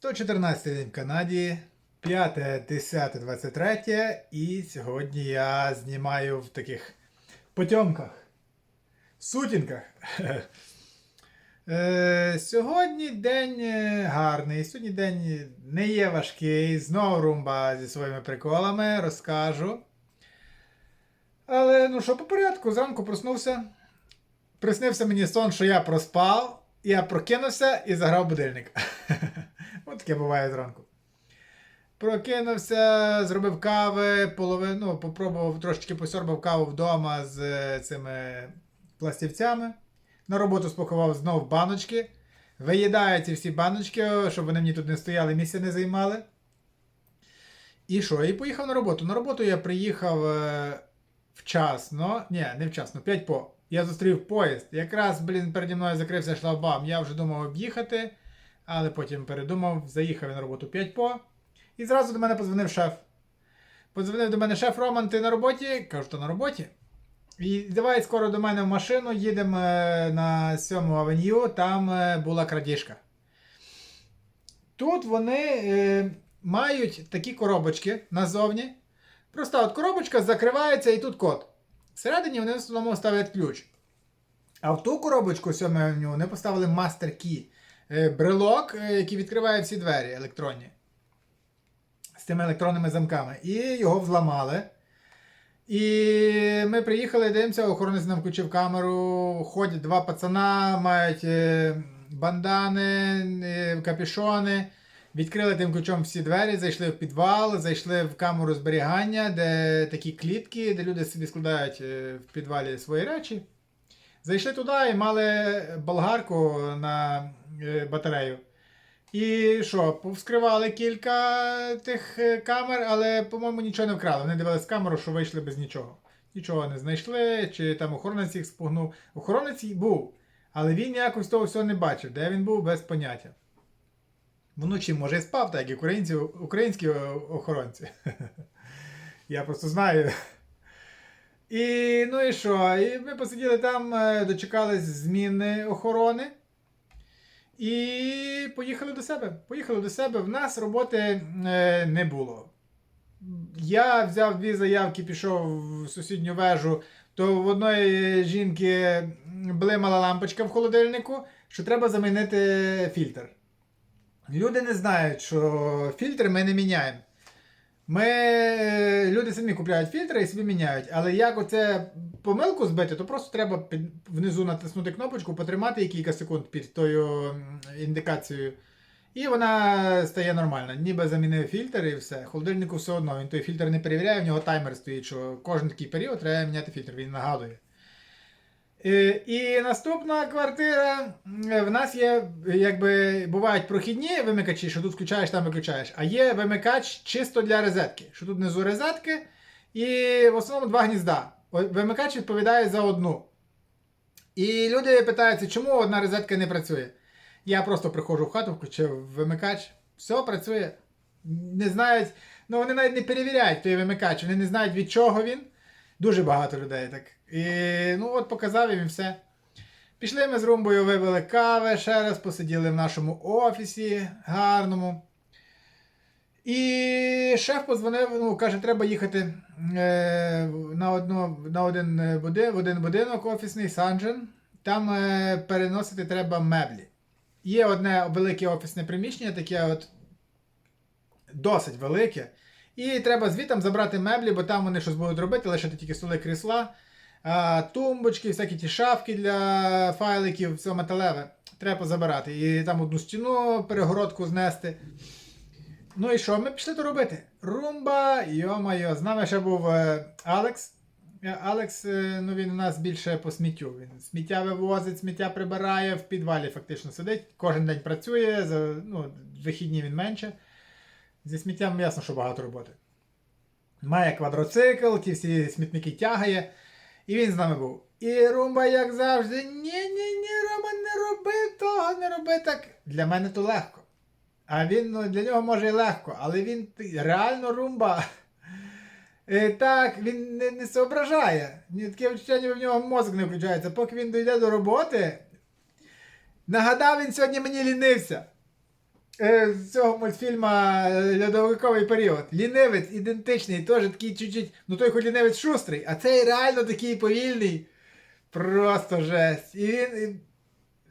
114 день в Канаді, 5, 10, 23 і сьогодні я знімаю в таких потьомках, сутінках. Е, Сьогодні день е, гарний, сьогодні день не є важкий. Знову румба зі своїми приколами, розкажу. Але ну що, по порядку, зранку проснувся. Приснився мені сон, що я проспав, я прокинувся і заграв будильник. От таке буває зранку. Прокинувся, зробив кави, половину, ну, попробував трошечки посьорбав каву вдома з е, цими пластівцями. На роботу спакував знов баночки. Виїдаю ці всі баночки, щоб вони мені тут не стояли, місця не займали. І що? І поїхав на роботу. На роботу я приїхав е, вчасно. Ні, не вчасно, 5 по. Я зустрів поїзд. Якраз, блін, переді мною закрився шлагбаум. Я вже думав об'їхати, але потім передумав, заїхав я на роботу 5 по. І зразу до мене подзвонив шеф. Подзвонив до мене шеф Роман, ти на роботі? Кажу, то на роботі. І давай скоро до мене в машину, їдемо е, на 7 авеню, там е, була крадіжка. Тут вони е, мають такі коробочки назовні. Просто от коробочка закривається і тут код. Всередині вони в основному ставлять ключ. А в ту коробочку 7 авеню вони поставили е, Брелок, е, який відкриває всі двері електронні. З тими електронними замками. І його взламали. І ми приїхали, дивимося, охоронець нам включив камеру. Ходять два пацана, мають е, бандани, е, капюшони. Відкрили тим ключом всі двері, зайшли в підвал, зайшли в камеру зберігання, де такі клітки, де люди собі складають е, в підвалі свої речі. Зайшли туди і мали болгарку на е, батарею. І що, повскривали кілька тих е, камер, але, по-моєму, нічого не вкрали. Вони дивились камеру, що вийшли без нічого. Нічого не знайшли, чи там охоронець їх спугнув. Охоронець був, але він якось того всього не бачив, де він був без поняття. Вночі, може, і спав, так як українці, українські охоронці. Я просто знаю. І ну і що? І ми посиділи там, е, дочекались зміни охорони. І поїхали до себе. Поїхали до себе. В нас роботи е, не було. Я взяв дві заявки, пішов в сусідню вежу, то в одної жінки блимала лампочка в холодильнику, що треба замінити фільтр. Люди не знають, що фільтри ми не міняємо. Ми, е, люди самі купляють фільтри і собі міняють. Але як оце помилку збити, то просто треба під, внизу натиснути кнопочку, потримати кілька секунд під тою індикацією. І вона стає нормальна. Ніби замінив фільтр і все. Холодильнику все одно. Він той фільтр не перевіряє, в нього таймер стоїть, що кожен такий період треба міняти фільтр, він нагадує. Е, І наступна квартира. е, В нас є, якби бувають прохідні вимикачі, що тут включаєш, там виключаєш. А є вимикач чисто для розетки. Що тут внизу розетки, і в основному два гнізда. Вимикач відповідає за одну. І люди питаються, чому одна розетка не працює. Я просто приходжу в хату, включив вимикач, все працює. Не знають, ну вони навіть не перевіряють той вимикач, вони не знають від чого він. Дуже багато людей так. І ну от показав їм і все. Пішли ми з румбою, випили кави ще раз, посиділи в нашому офісі гарному. І шеф позвонив, ну, каже, треба їхати е, на, одну, на один, е, в один будинок офісний Санджен. Там е, переносити треба меблі. Є одне велике офісне приміщення, таке от досить велике. І треба звідти забрати меблі, бо там вони щось будуть робити, лишити тільки столи крісла, а, тумбочки, всякі ті шафки для файликів, все металеве. Треба забирати. І там одну стіну, перегородку знести. Ну і що, ми пішли то робити? Румба, йо-майо, з нами ще був е, Алекс. Е, Алекс, е, ну він у нас більше по сміттю. Він сміття вивозить, сміття прибирає, в підвалі фактично сидить, кожен день працює, за, ну, вихідні він менше. Зі сміттям ясно, що багато роботи. Має квадроцикл, ті всі смітники тягає. І він з нами був. І Румба, як завжди, ні-ні-ні, Рома, не роби того, не роби так. Для мене то легко. А він ну, для нього може і легко, але він реально румба. Е, так, він не, не соображає. Ні, Таке відчуття, в нього мозок не включається. Поки він дійде до роботи. Нагадав, він сьогодні мені лінився. е, з цього мультфільма е, Льодовиковий період. Лінивець ідентичний, теж такий чуть-чуть. Ну той хоч лінивець шустрий, а цей реально такий повільний. Просто жесть. І він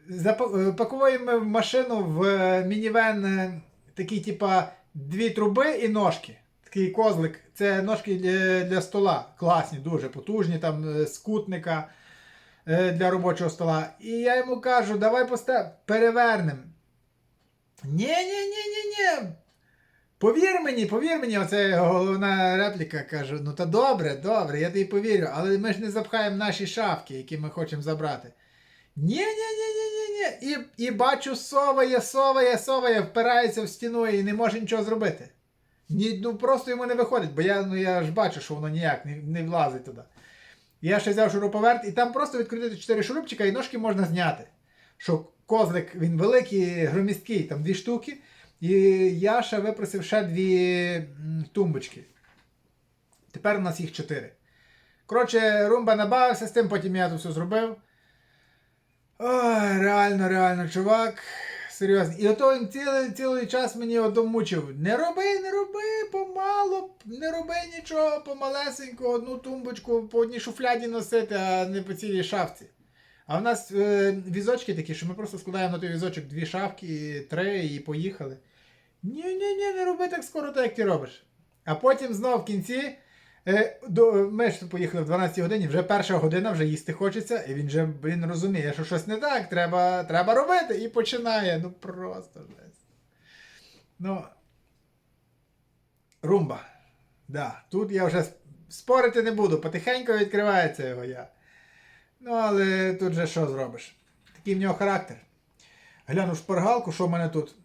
і запа- е, машину в е, мінівен е, такий, типа, дві труби і ножки. Такий козлик. Це ножки для, стола. Класні, дуже потужні, там з кутника для робочого стола. І я йому кажу, давай постав, перевернемо. Ні, ні, ні, ні, ні. Повір мені, повір мені, оце головна репліка. Кажу, ну та добре, добре, я тобі повірю, але ми ж не запхаємо наші шафки, які ми хочемо забрати. Ні, ні, ні, ні, ні, ні. І, і бачу, соває, соває, соває, впирається в стіну і не може нічого зробити. Ні, ну просто йому не виходить, бо я, ну, я ж бачу, що воно ніяк не, не влазить туди. Я ще взяв шуруповерт, і там просто відкрутити 4 шурупчика і ножки можна зняти. Що козлик він великий, громісткий, там дві штуки. І я ще випросив ще дві тумбочки. Тепер у нас їх чотири. Коротше, румба набавився з тим, потім я тут все зробив. Ой, реально, реально, чувак. Серйозно. І ото він цілий, цілий час мені ото мучив. Не роби, не роби, помало, не роби нічого, помалесенько, одну тумбочку по одній шуфляді носити, а не по цілій шафці. А в нас е, візочки такі, що ми просто складаємо на той візочок дві шафки, три і поїхали. Ні, ні, ні, не роби так скоро, так як ти робиш. А потім знову в кінці. Е, до, ж поїхали в 12 годині, вже перша година, вже їсти хочеться, і він же він розуміє, що щось не так, треба, треба робити, і починає. Ну просто жесть. Ну. Румба. Да, тут я вже спорити не буду, потихеньку відкривається його я. Ну, але тут же що зробиш? Такий в нього характер. Гляну шпаргалку, що в мене тут.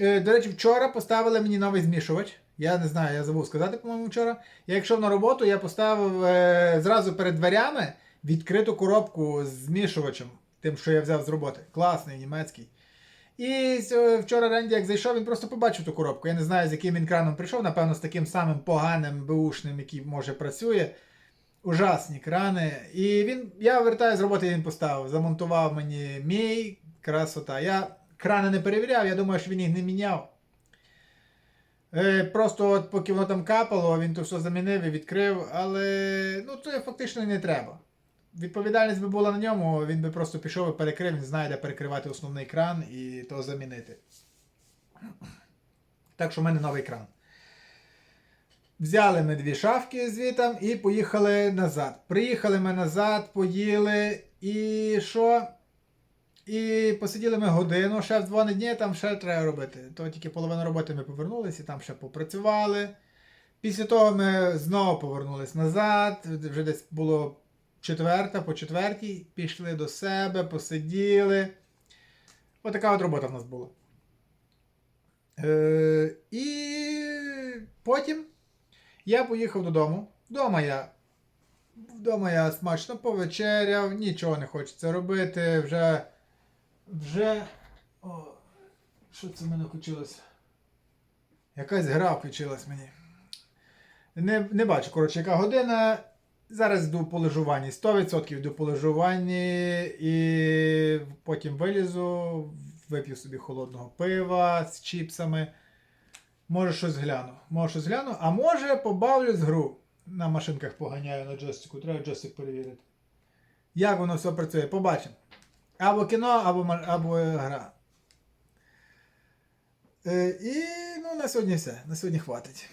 Е, до речі, вчора поставили мені новий змішувач. Я не знаю, я забув сказати, по-моєму, вчора. Я якщо на роботу, я поставив е, зразу перед дверями відкриту коробку з змішувачем, тим, що я взяв з роботи. Класний, німецький. І сьо- вчора Ренді, як зайшов, він просто побачив ту коробку. Я не знаю, з яким він краном прийшов, напевно, з таким самим поганим беушним, який може працює. Ужасні крани. І він, я вертаю з роботи, він поставив. Замонтував мені мій красота. Я крани не перевіряв, я думаю, що він їх не міняв. Е, просто от поки воно там капало, він то все замінив і відкрив, але ну, це фактично не треба. Відповідальність би була на ньому, він би просто пішов і перекрив, він знає, де перекривати основний кран і то замінити. Так що в мене новий кран. Взяли ми дві шафки звітом і поїхали назад. Приїхали ми назад, поїли і що? І посиділи ми годину, шеф дзвонить, ні, там ще треба робити. То тільки половина роботи ми повернулися, і там ще попрацювали. Після того ми знову повернулись назад. Вже десь було четверта, по четвертій, пішли до себе, посиділи. Отака от робота в нас була. Е, і потім я поїхав додому. Вдома я. Вдома я смачно повечеряв, нічого не хочеться робити. Вже. Вже. О, що це в мене включилось? Якась гра включилась мені. Не, не бачу, коротше, яка година. Зараз йду по лежуванні. 100% йду по лежуванні і потім вилізу, вип'ю собі холодного пива з чіпсами. Може щось гляну. Може щось гляну, а може побавлюсь гру. На машинках поганяю на джойстику. Треба джойстик перевірити. Як воно все працює, побачимо. Або кіно, або, або е, гра. Е, і ну, на сьогодні все. На сьогодні хватить.